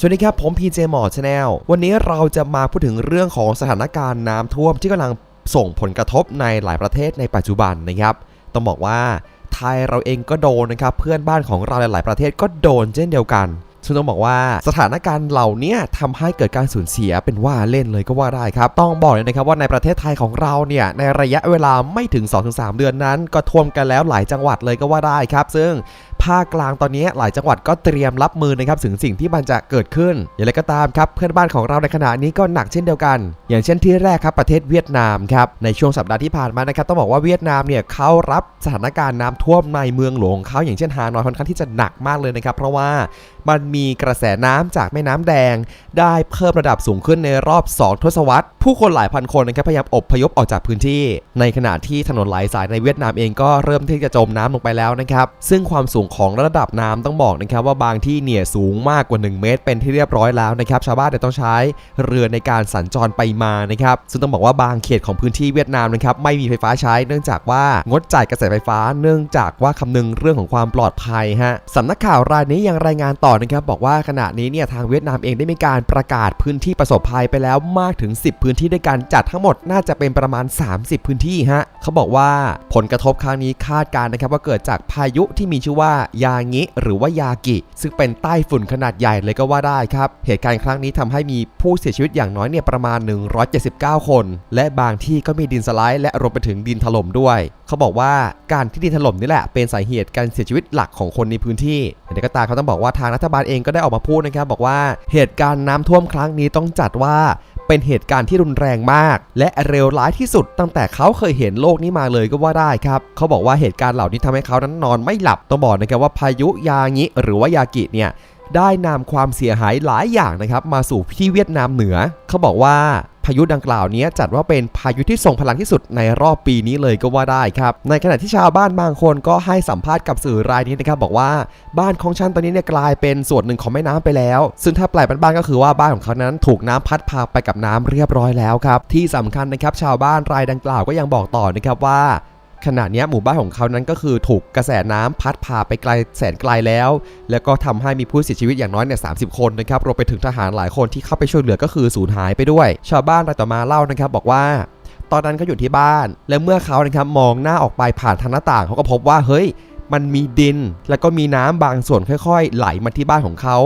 สวัสดีครับ ผมพีเจหมอชาแนลวันนี้เราจะมาพูดถึงเรื่องของสถานการณ์น้ำท่วมที่กำลังส่งผลกระทบในหลายประเทศในปัจจุบันนะครับ ต้องบอกว่าไทยเราเองก็โดนนะครับ เพื่อนบ้านของเราหลาย ๆ ประเทศก็โดนเช่นเดียวกันซึ่งต้องบอกว่าสถานการณ์เหล่านี้ทำให้เกิดการสูญเสียเป็นว่าเล่นเลยก็ว่าได้ครับ ต้องบอกเลยนะครับว่าในประเทศไทยของเราเนี่ยในระยะเวลาไม่ถึง 2-3 เดือนนั้น ก็ท่วมกันแล้วหลายจังหวัดเลยก็ว่าได้ครับ ซึ่ง ภาคกลางตอนนี้หลายจังหวัดก็เตรียมรับมือนะครับถึงสิ่งที่มันจะเกิดขึ้น อย่างไรก็ตามครับเพื่อนบ้านของเราในขณะนี้ก็หนักเช่นเดียวกัน อย่างเช่นที่แรกครับประเทศเวียดนามครับในช่วงสัปดาห์ที่ผ่านมานะครับต้องบอกว่าเวียดนามเนี่ยเขารับสถานการณ์น้ำท่วมในเมืองหลวงเขาอย่างเช่นฮานอยค่อนข้างที่จะหนักมากเลยนะครับเพราะว่ามันมีกระแสน้ำจากแม่น้ำแดง ได้เพิ่มระดับสูงขึ้นในรอบ 2 ทศวรรษ ผู้คนหลายพันคนนะครับพยายามอบพยพออกจากพื้นที่ ในขณะที่ถนนหลายสายในเวียดนามเองก็เริ่มที่จะจมน้ำลงไปแล้วนะครับซึ่งความสูงของระดับน้ำต้องบอกนะครับว่าบางที่เนี่ยสูงมากกว่า 1 เมตร เป็นที่เรียบร้อยแล้วนะครับชาวบ้านเนี่ยต้องใช้เรือในการสัญจรไปมานะครับซึ่งต้องบอกว่าบางเขตของพื้นที่เวียดนามนะครับไม่มีไฟฟ้าใช้เนื่องจากว่างดจ่ายกระแสไฟฟ้า เนื่องจากว่าคำนึงเรื่องของความปลอดภัยฮะสำนักข่าวรายนี้ยังรายงานต่อนะครับบอกว่าขณะนี้เนี่ยทางเวียดนามเองได้มีการประกาศพื้นที่ประสบภัยไปแล้วมากถึง 10 พื้นที่ด้วยกันจัดทั้งหมดน่าจะเป็นประมาณ 30 พื้นที่ฮะเขาบอกว่าผลกระทบครั้งนี้คาดการณ์นะครับว่าเกิดจากพายุที่มีชื่อว่ายางิหรือว่ายากิ ซึ่งเป็นใต้ฝุ่นขนาดใหญ่เลยก็ว่าได้ครับ เหตุการณ์ครั้งนี้ทำให้มีผู้เสียชีวิตอย่างน้อยเนี่ยประมาณ 179 คน และบางที่ก็มีดินสไลด์และรวมไปถึงดินถล่มด้วย เขาบอกว่าการที่ดินถล่มนี่แหละเป็นสาเหตุการเสียชีวิตหลักของคนในพื้นที่อย่างไรก็ตามเขาต้องบอกว่าทางรัฐบาลเองก็ได้ออกมาพูดนะครับบอกว่าเหตุการณ์น้ำท่วมครั้งนี้ต้องจัดว่า เป็นเหตุการณ์ที่รุนแรงมาก และเร็วร้ายที่สุดตั้งแต่เขาเคยเห็นโลกนี้มาเลยก็ว่าได้ครับเขาบอกว่าเหตุการณ์เหล่านี้ทำให้เขานั้นนอนไม่หลับต้องบอกนะครับว่าพายุยางิหรือว่ายากิเนี่ยได้นำความเสียหายหลายอย่างนะครับมาสู่ที่เวียดนามเหนือ เขาบอกว่าายุดังกล่าวนี้จัดว่าเป็นพายุที่ทรงพลังที่สุดในรอบปีนี้เลยก็ว่าได้ครับ ในขณะที่ชาวบ้านบางคนก็ให้สัมภาษณ์กับสื่อรายนี้นะครับบอกว่าบ้านของฉันตอนนี้เนี่ยกลายเป็นส่วนหนึ่งของแม่น้ำไปแล้ว ซึ่งถ้าแปลเป็นบ้านก็คือว่าบ้านของเขานั้นถูกน้ำพัดพาไปกับน้ำเรียบร้อยแล้วครับ ที่สำคัญนะครับชาวบ้านรายดังกล่าวก็ยังบอกต่อนะครับว่า ขณะนี้หมู่บ้านของเขานั้นก็คือถูกกระแสน้ำพัดพาไปไกลแสนไกลแล้ว แล้วก็ทำให้มีผู้เสียชีวิตอย่างน้อยเนี่ยสาคนนะครับรวมไปถึงทหารหลายคนที่เข้าไปช่วยเหลือก็คือสูญหายไปด้วย ชาวบ้านรายต่อมาเล่านะครับบอกว่าตอนนั้นเขาอยู่ที่บ้าน และเมื่อเขานะครับมองหน้าออกไปผ่านทางหน้าต่างเขาก็พบว่าเฮ้ย มันมีดิน แล้วก็มีน้ำบางส่วนค่อย ๆ ไหลมาที่บ้านของเขา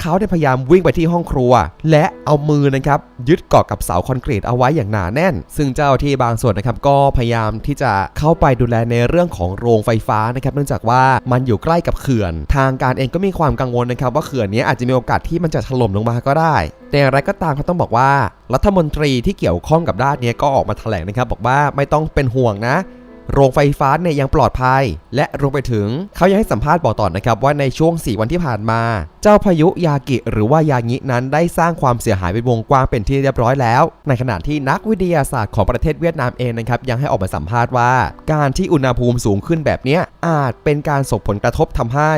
เขาได้พยายามวิ่งไปที่ห้องครัว และเอามือนะครับยึดเกาะกับเสาคอนกรีตเอาไว้อย่างหนาแน่น ซึ่งเจ้าที่บางส่วนนะครับก็พยายามที่จะเข้าไปดูแลในเรื่องของโรงไฟฟ้านะครับเนื่องจากว่ามันอยู่ใกล้กับเขื่อน ทางการเองก็มีความกังวลนะครับว่าเขื่อนนี้อาจจะมีโอกาสที่มันจะถล่มลงมาก็ได้ แต่อย่างไรก็ตามเขาต้องบอกว่า รัฐมนตรีที่เกี่ยวข้องกับด้านนี้ก็ออกมาแถลงนะครับบอกว่าไม่ต้องเป็นห่วงนะ โรงไฟฟ้าเนี่ยยังปลอดภัย และรวมไปถึงเขายังให้สัมภาษณ์บอกต่อนะครับว่าในช่วง 4 วันที่ผ่านมา เจ้าพายุยากิหรือว่ายางินั้นได้สร้างความเสียหายเป็นวงกว้างเป็นที่เรียบร้อยแล้ว ในขณะที่นักวิทยาศาสตร์ของประเทศเวียดนามเองนะครับยังให้ออกมาสัมภาษณ์ว่า การที่อุณหภูมิสูงขึ้นแบบนี้อาจเป็นการส่งผลกระทบทำให้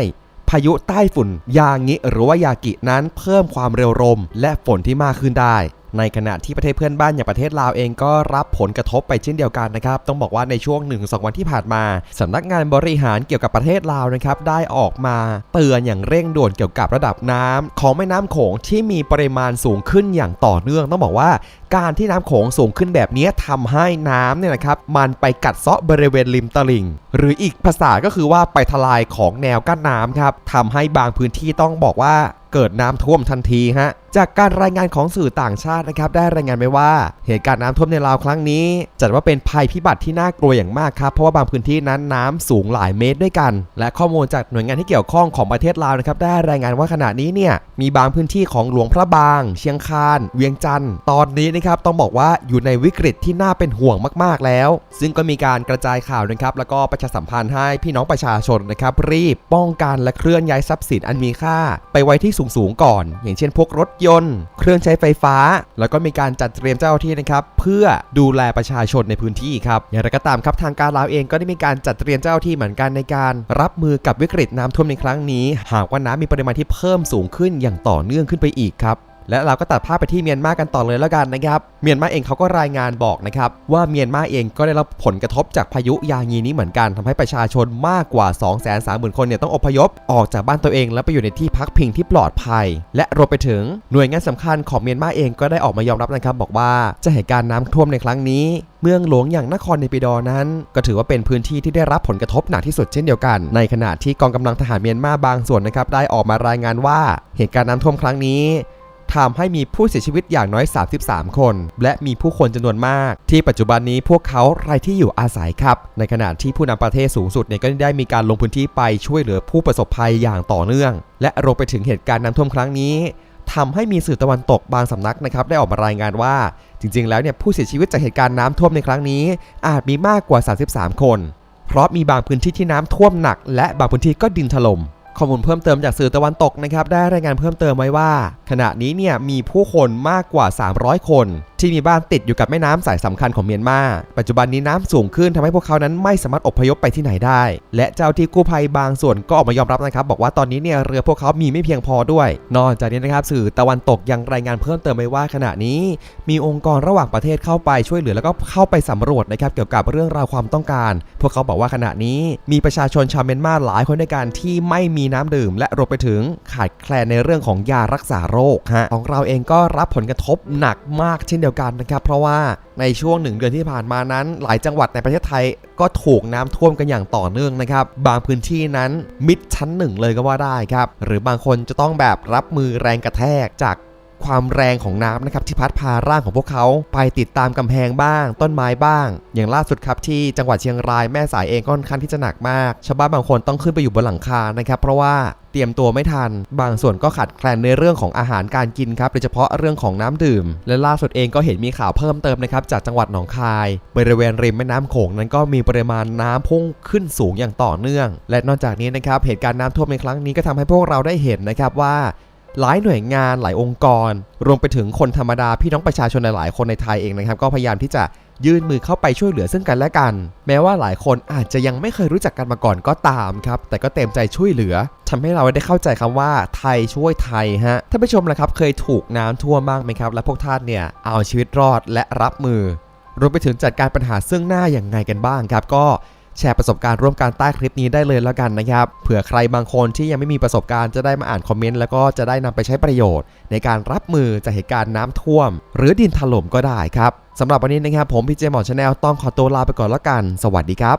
พายุใต้ฝุ่นยางิหรือว่ายากินั้นเพิ่มความเร็วลมและฝนที่มากขึ้นได้ ในขณะที่ประเทศเพื่อนบ้านอย่างประเทศลาวเองก็รับผลกระทบไปเช่นเดียวกันนะครับ ต้องบอกว่าในช่วง 1-2 วันที่ผ่านมาสำนักงานบริหารเกี่ยวกับประเทศลาวนะครับได้ออกมาเตือนอย่างเร่งด่วนเกี่ยวกับระดับน้ำของแม่น้ำโขงที่มีปริมาณสูงขึ้นอย่างต่อเนื่องต้องบอกว่าการที่น้ำโขงสูงขึ้นแบบนี้ทำให้น้ำเนี่ยนะครับมันไปกัดเซาะบริเวณริมตลิ่ง หรืออีกภาษาก็คือว่าไปทลายของแนวกั้นน้ำครับทำให้บางพื้นที่ต้องบอกว่า เกิดน้ำท่วมทันทีฮะจากการรายงานของสื่อต่างชาตินะครับได้รายงานไว้ว่าเหตุการณ์น้ำท่วมในลาวครั้งนี้ จัดว่าเป็นภัยพิบัติที่น่ากลัวอย่างมากครับเพราะว่าบางพื้นที่นั้นน้ำสูงหลายเมตรด้วยกัน และข้อมูลจากหน่วยงานที่เกี่ยวข้องของประเทศลาวนะครับได้รายงานว่าขณะนี้เนี่ยมีบางพื้นที่ของหลวงพระบาง เชียงคาน เวียงจันทร์ตอนนี้นะครับต้องบอกว่าอยู่ในวิกฤตที่น่าเป็นห่วงมากๆแล้ว ซึ่งก็มีการกระจายข่าวนะครับแล้วก็ประชาสัมพันธ์ให้พี่น้องประชาชนนะครับรีบป้องกันและเคลื่อนย้ายทรัพย์สินอันมีค่า ไปไว้ที่สูงๆก่อน อย่างเช่นพวกรถยนต์ เครื่องใช้ไฟฟ้า แล้วก็มีการจัดเตรียมเจ้าหน้าที่นะครับเพื่อดูแลประชาชนในพื้นที่ครับอย่างไรก็ตามครับทางการลาวเองก็ได้มีการจัดเตรียมเจ้าหน้าที่เหมือนกันในการรับมือกับวิกฤตน้ำท่วมในครั้งนี้ หากว่าน้ำมีปริมาณที่เพิ่มสูงขึ้นอย่างต่อเนื่องขึ้นไปอีกครับ และเราก็ตัดภาพไปที่เมียนมากันต่อเลยแล้วกันนะครับ เมียนมาเองเขาก็รายงานบอกนะครับว่าเมียนมาเองก็ได้รับผลกระทบจากพายุยางีนี้เหมือนกันทำให้ประชาชนมากกว่า 230,000 คนเนี่ยต้องอพยพออกจากบ้านตัวเอง แล้วไปอยู่ในที่พักพิงที่ปลอดภัย และรวมไปถึงหน่วยงานสำคัญของเมียนมาเองก็ได้ออกมายอมรับนะครับบอกว่าจะเหตุการณ์น้ำท่วมในครั้งนี้ เมืองหลวงอย่างนครเนปิดอร์นั้น ก็ถือว่าเป็นพื้นที่ที่ได้รับผลกระทบหนักที่สุดเช่นเดียวกัน ในขณะที่กองกำลังทหารเมียนมาบางส่วนนะครับได้ออกมารายงานว่าเหตุการณ์น้ำท่วมครั้งนี้ ทำให้มีผู้เสียชีวิตอย่างน้อย 33 คน และมีผู้คนจำนวนมาก ที่ปัจจุบันนี้พวกเขาไร้ที่อยู่อาศัยครับ ในขณะที่ผู้นำประเทศสูงสุดเนี่ยก็ได้มีการลงพื้นที่ไปช่วยเหลือผู้ประสบภัยอย่างต่อเนื่อง และรวมไปถึงเหตุการณ์น้ำท่วมครั้งนี้ทำให้มีสื่อตะวันตกบางสำนักนะครับได้ออกมารายงานว่า จริง ๆ แล้วเนี่ยผู้เสียชีวิตจากเหตุการณ์น้ำท่วมในครั้งนี้ อาจมีมากกว่า 33 คน เพราะมีบางพื้นที่ที่น้ำท่วมหนัก และบางพื้นที่ก็ดินถล่ม ข้อมูลเพิ่มเติมจากสื่อตะวันตกนะครับได้รายงานเพิ่มเติมไว้ว่า ขณะนี้เนี่ยมีผู้คนมากกว่า 300 คน ที่มีบ้านติดอยู่กับแม่น้ำสายสำคัญของเมียนมาปัจจุบันนี้น้ำสูงขึ้นทำให้พวกเขานั้นไม่สามารถอพยพไปที่ไหนได้ และเจ้าที่กู้ภัยบางส่วนก็ออกมายอมรับนะครับ บอกว่าตอนนี้เนี่ยเรือพวกเขามีไม่เพียงพอด้วย นอกจากนี้นะครับสื่อตะวันตกยังรายงานเพิ่มเติมไว้ว่าขณะนี้ มีองค์กรระหว่างประเทศเข้าไปช่วยเหลือแล้วก็เข้าไปสำรวจนะครับเกี่ยวกับเรื่องราวความต้องการ พวกเขาบอกว่าขณะนี้มีประชาชนชาวเมียนมาหลายคนในการที่ไม่มีน้ำดื่ม และรวมไปถึงขาดแคลนในเรื่องของยารักษาโรคฮะของเราเองก็รับผลกระทบหนักมากเช่นเดียวกันนะครับเพราะว่าในช่วงหนึ่งเดือนที่ผ่านมานั้น หลายจังหวัดในประเทศไทยก็ถูกน้ำท่วมกันอย่างต่อเนื่องนะครับบางพื้นที่นั้นมิดชั้นหนึ่งเลยก็ว่าได้ครับหรือบางคนจะต้องแบบรับมือแรงกระแทกจาก ความแรงของน้ำนะครับที่พัดพาร่างของพวกเขา ไปติดตามกำแพงบ้าง ต้นไม้บ้าง อย่างล่าสุดครับที่จังหวัดเชียงรายแม่สายเองก็ค่อนข้างที่จะหนักมากชาวบ้านบางคนต้องขึ้นไปอยู่บนหลังคานะครับเพราะว่าเตรียมตัวไม่ทัน บางส่วนก็ขาดแคลนในเรื่องของอาหารการกินครับโดยเฉพาะเรื่องของน้ำดื่ม และล่าสุดเองก็เห็นมีข่าวเพิ่มเติมนะครับจากจังหวัดหนองคาย บริเวณริมแม่น้ำโขงนั้นก็มีปริมาณน้ำพุ่งขึ้นสูงอย่างต่อเนื่อง และนอกจากนี้นะครับเหตุการณ์น้ำท่วมในครั้งนี้ก็ทำให้พวกเราได้เห็นนะครับว่า หลายหน่วยงานหลายองค์กร รวมไปถึงคนธรรมดาพี่น้องประชาชนหลายคนในไทยเองนะครับ ก็พยายามที่จะยื่นมือเข้าไปช่วยเหลือซึ่งกันและกัน แม้ว่าหลายคนอาจจะยังไม่เคยรู้จักกันมาก่อนก็ตามครับ แต่ก็เต็มใจช่วยเหลือทำให้เราได้เข้าใจคำว่าไทยช่วยไทยฮะท่านผู้ชมละครับเคยถูกน้ำท่วมบ้างไหมครับ และพวกท่านเนี่ยเอาชีวิตรอดและรับมือ รวมไปถึงจัดการปัญหาซึ่งหน้าอย่างไงกันบ้างครับก็ แชร์ประสบการณ์ร่วมกันใต้คลิปนี้ได้เลยแล้วกันนะครับ เผื่อใครบางคนที่ยังไม่มีประสบการณ์จะได้มาอ่านคอมเมนต์แล้วก็จะได้นำไปใช้ประโยชน์ ในการรับมือจากเหตุการณ์น้ำท่วม หรือดินถล่มก็ได้ครับสำหรับวันนี้นะครับผมพี่เจหมอชาแนลต้องขอตัวลาไปก่อนแล้วกัน สวัสดีครับ